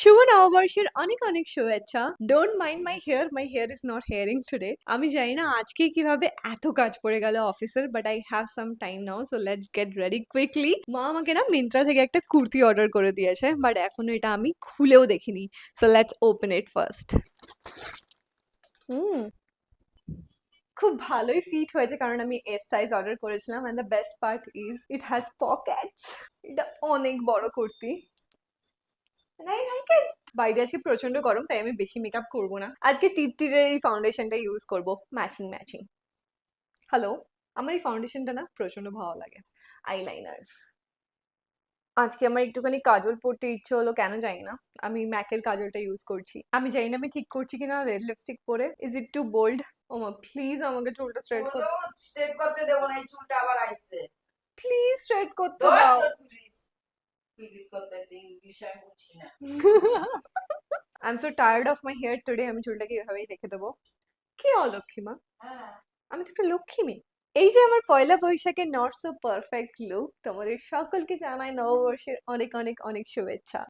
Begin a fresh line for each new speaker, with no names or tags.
শুভ নববর্ষের অনেক অনেক শুভেচ্ছা। Don't mind my hair my hair is not hairing today আমি জানি না আজকে কীভাবে এত কাজ পড়ে গেল অফিসের but I have some time now so let's get ready quickly মা আমাকে না মিন্ত্রা থেকে একটা কুর্তি অর্ডার করে দিয়েছে বাট এখনও এটা আমি খুলেও দেখিনি। So let's open it first হুম। খুব ভালোই ফিট হয়েছে, কারণ আমি এস সাইজ অর্ডার করেছিলাম and the best part is it has pockets এটা অনেক বড় কুর্তি। বাইরে আজকে প্রচণ্ড গরম তাই আমি বেশি মেকআপ করব না। আজকে টিপ টিরের এই ফাউন্ডেশনটা ইউজ করব ম্যাচিং ম্যাচিং হ্যালো আমার এই ফাউন্ডেশনটা না প্রচণ্ড ভালো লাগে। আইলাইনার আজকে আমার একটুখানি কাজল পরতে ইচ্ছে হলো কেন জানি না। আমি ম্যাকের কাজলটা ইউজ করছি। আমি জানি না আমি ঠিক করছি কিনা রেড লিপস্টিক পরে। ইজ ইট টু বোল্ড ও মা প্লিজ আমাকে চুলটা স্ট্রেট কর।
কোনো করতে দেবো না এই চুলটা আবার আইছে।
প্লিজ স্ট্রেট করতে দাও।
tired of ইংলিশ আমি বুঝি না
I am so tired of my hair today আমি চুলটাকে এভাবেই রেখে দেবো। কে অলক্ষ্মী মা?
হ্যাঁ।
আমি তো একটা লক্ষ্মী মেয়ে। এই যে আমার পয়লা বৈশাখের নট সো পারফেক্ট লুক তোমাদের সকলকে জানাই নববর্ষের অনেক অনেক অনেক শুভেচ্ছা।